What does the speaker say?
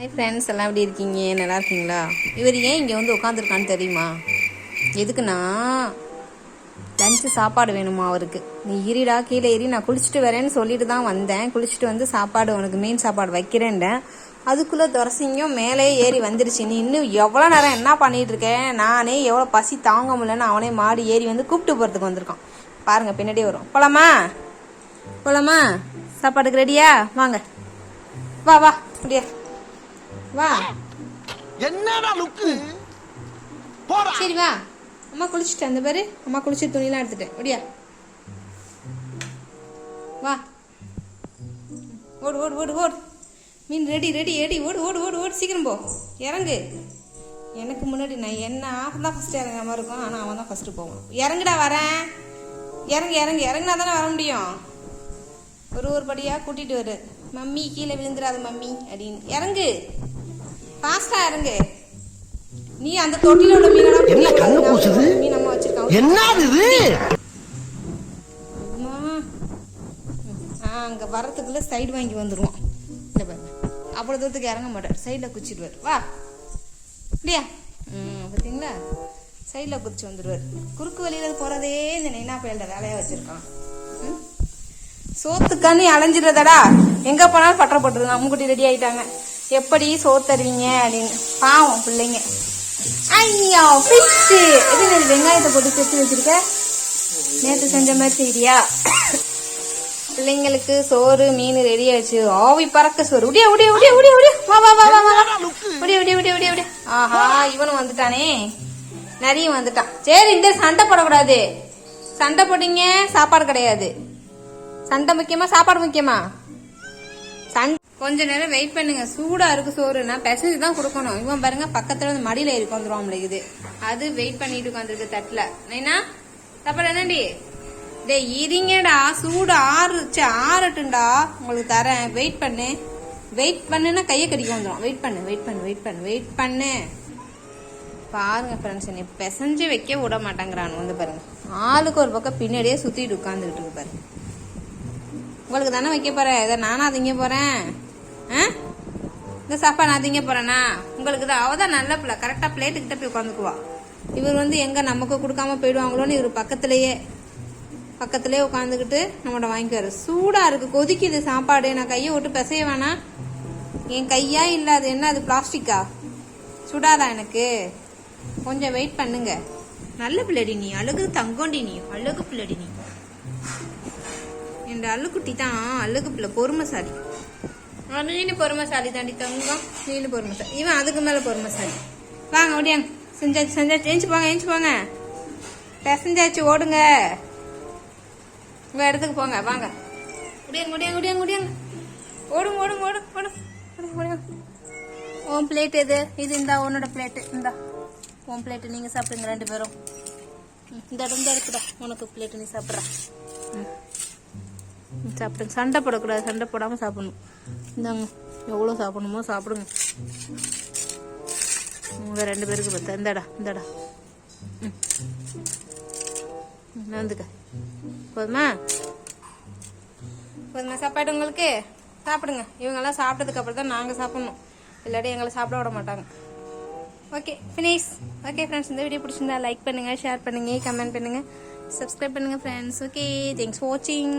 Hi friends எல்லாம் எப்படி இருக்கீங்க? நல்லா இருக்கீங்களா? இவர் ஏன் இங்கே வந்து உட்காந்துருக்கான்னு தெரியுமா? எதுக்குன்னா லஞ்சு சாப்பாடு வேணுமா அவருக்கு? நீ இருடா கீழே ஏறி நான் குளிச்சுட்டு வரேன்னு சொல்லிட்டு தான் வந்தேன். குளிச்சுட்டு வந்து சாப்பாடு உனக்கு மீன் சாப்பாடு வைக்கிறேன்டேன். அதுக்குள்ளே துரசிங்கும் மேலே ஏறி வந்துருச்சு. நீ இன்னும் எவ்வளோ நேரம் என்ன பண்ணிட்டு இருக்கேன் நானே எவ்வளோ பசி தாங்க முடியலன்னு அவனே மாடி ஏறி வந்து கூப்பிட்டு போகிறதுக்கு வந்திருக்கான். பாருங்கள் பின்னாடியே வரும். போலாமா? போலாமா? சாப்பாடுக்கு ரெடியா வாங்க. வா வா அப்படியா. வா. என்னடா லுக்கு? போடா. சரி வா. அம்மா குளிச்சுட்டு அந்த பாரு. அம்மா குளிச்சு துணியெல்லாம் எடுத்துட்டேன். அப்படியா வா. ஓடு ஓடு ஓடு ஓடு. மீன் ரெடி ரெடி ரெடி. ஓடு ஓடு ஓடு ஓடு. சீக்கிரம் போ. இறங்கு. எனக்கு முன்னாடி நான் என்ன ஆஃப் தான் ஃபஸ்ட்டு இறங்குற மாதிரி இருக்கும். ஆனால் அவன் தான் ஃபஸ்ட்டு போவான். இறங்குடா வரேன். இறங்கு இறங்கு. இறங்குனா தானே வர முடியும். ஒரு ஒரு படியாக கூட்டிகிட்டு வரு. மம்மி கீழே விழுந்துடாத மம்மி அப்படின்னு. இறங்கு. ஃபாஸ்ட்டாக இறங்கு நீ அந்த தொட்டில உள்ள மீனெல்லாம் என்ன கண்ணு கூசுது? மீன் அம்மா வச்சிருக்காங்க. என்னது இது? அங்க வரத்துக்குள்ள சைடு வாங்கி வந்துருவான் இந்த பாரு. அவ்வளோ தூரத்துக்கு இறங்க மாட்டார். சைடில் குச்சிடுவார். வா. இல்லையா ம் பார்த்தீங்களா சைடில் குதிச்சு வந்துடுவார் குறுக்கு வழியில் போகிறதே இந்த நெய்னா பயல்ட வேலையாக வச்சுருக்கான். சோத்துக்கானு அலைஞ்சிடுறதடா. எங்கே போனாலும் பற்ற போட்டுருங்க அம்முக்குட்டி ரெடி ஆயிட்டாங்க. எப்படி சோறு தருவீங்க அப்படின்னு. பாவம் பிள்ளைங்க. ஐயோ ஃபிஷ்ஷு எது இது? வெங்காயத்தை போட்டு சேர்த்து வச்சிருக்க? நேற்று செஞ்ச மாதிரி செய்யறியா பிள்ளைங்களுக்கு சோறு மீன் ரெடி ஆச்சு ஆவி பறக்க சோறு. உடியா உடியா உடியா உடியா உடியா. வா வா வா வா வா. என்னடா லுக்கு உடியா உடியா உடியா உடியா உடியா. ஆஹா இவனும் வந்துட்டானே. நிறைய வந்துட்டான். சரி இந்த சண்டை போடக்கூடாது. சண்டை போட்டீங்க சாப்பாடு கிடையாது. சண்டை முக்கியமா சாப்பாடு முக்கியமா? கொஞ்ச நேரம் வெயிட் பண்ணுங்க. சூடா இருக்கு சோறுனா பிசைஞ்சு தான் கொடுக்கணும். இவன் பாருங்க பக்கத்துல வந்து மடியில இருக்கு வந்துருவான் இது. அது வெயிட் பண்ணிட்டு உட்காந்துருக்கு தட்டுல. நைனா தப்பா என்னடி? டேய் இருங்கடா சூடு ஆறுச்சு ஆறட்டும்டா. உங்களுக்கு தரேன். வெயிட் பண்ணு. வெயிட் பண்ணுன்னா கையை கடிக்க வந்துடும் வெயிட் பண்ணு வெயிட் பண்ணு வெயிட் பண்ணு வெயிட் பண்ணு. பாருங்க ஃப்ரெண்ட்ஸ் என்னை பிசைஞ்சு வைக்க விட மாட்டேங்கிறான். வந்து பாருங்க. ஆளுக்கு ஒரு பக்கம் பின்னாடியே சுத்திட்டு உட்காந்துக்கிட்டு இருக்கு பாருங்க. உங்களுக்கு தானே வைக்க போறேன்? இதை நானும் திங்க போறேன்? இந்த சாப்பாடு நான் திங்க போறேனா? உங்களுக்கு தான் அவள் தான் நல்ல பிள்ளை. கரெக்டா பிளேட்டு கிட்ட போய் உட்காந்துக்குவா இவர் வந்து எங்க நமக்கு கொடுக்காம போயிடுவாங்களோன்னு இவர் பக்கத்திலேயே பக்கத்திலே உட்காந்துக்கிட்டு நம்மகிட்ட வாங்கிக்குவார். சூடா இருக்கு. கொதிக்குது சாப்பாடு. நான் கையை விட்டு பிசைய வேணாம் என் கையா இல்லை அது என்ன? அது பிளாஸ்டிக்கா? சுடாதா எனக்கு? கொஞ்சம் வெயிட் பண்ணுங்க. நல்ல பிள்ளடி நீ. அழகு தங்கோண்டி நீ. அழகு பிள்ளடி நீ. என் அள்ளுக்குட்டி தான் அழகு பிள்ளை. பொறுமைசாலி. நீனு பொறுமைசாலி தாண்டி தங்கம் நீனு பொறுமைசாலி. இவன் அதுக்கு மேலே பொறுமைசாலி. வாங்க ஓடியாங்க. செஞ்சாச்சு செஞ்சாச்சு ஏஞ்சி போங்க ஏஞ்சி போங்க. பிசைஞ்சாச்சு ஓடுங்க. உங்கள் இடத்துக்கு போங்க வாங்க. முடியாங்க முடியாங்க முடியாங்க முடியாங்க ஓடுங்க ஓடுங்க ஓடு ஓடு ஓடுங்க உன் பிளேட் எது? இது இந்தா உன்னோட பிளேட்டு இந்தா. உன் பிளேட்டு நீங்கள் சாப்பிடுங்க ரெண்டு பேரும். இந்த இடம் தான் இருக்குடா. உனக்கு பிளேட்டு நீ சாப்பிட்றா. ம், சாப்பிடுங்க சண்டை போடக்கூடாது. சண்டை போடாமல் சாப்பிடணும். இந்தாங்க. எவ்வளோ சாப்பிடணுமோ சாப்பிடுங்க. உங்கள் ரெண்டு பேருக்கு பார்த்தா இந்தாடா இந்தாடா. ம். வந்துக்க. போதுமா? போதுமா சாப்பாடு உங்களுக்கு? சாப்பிடுங்க. இவங்கெல்லாம் சாப்பிட்டதுக்கு அப்புறம் தான் நாங்கள் சாப்பிட்ணும். இல்லாட்டி எங்களை சாப்பிட விட மாட்டாங்க. ஓகே ஃபினிஷ் ஓகே ஃப்ரெண்ட்ஸ் இந்த வீடியோ பிடிச்சிருந்தா லைக் பண்ணுங்கள் ஷேர் பண்ணுங்கள் கமெண்ட் பண்ணுங்கள் சப்ஸ்கிரைப் பண்ணுங்கள் ஃப்ரெண்ட்ஸ் ஓகே தேங்க்ஸ் வாட்சிங்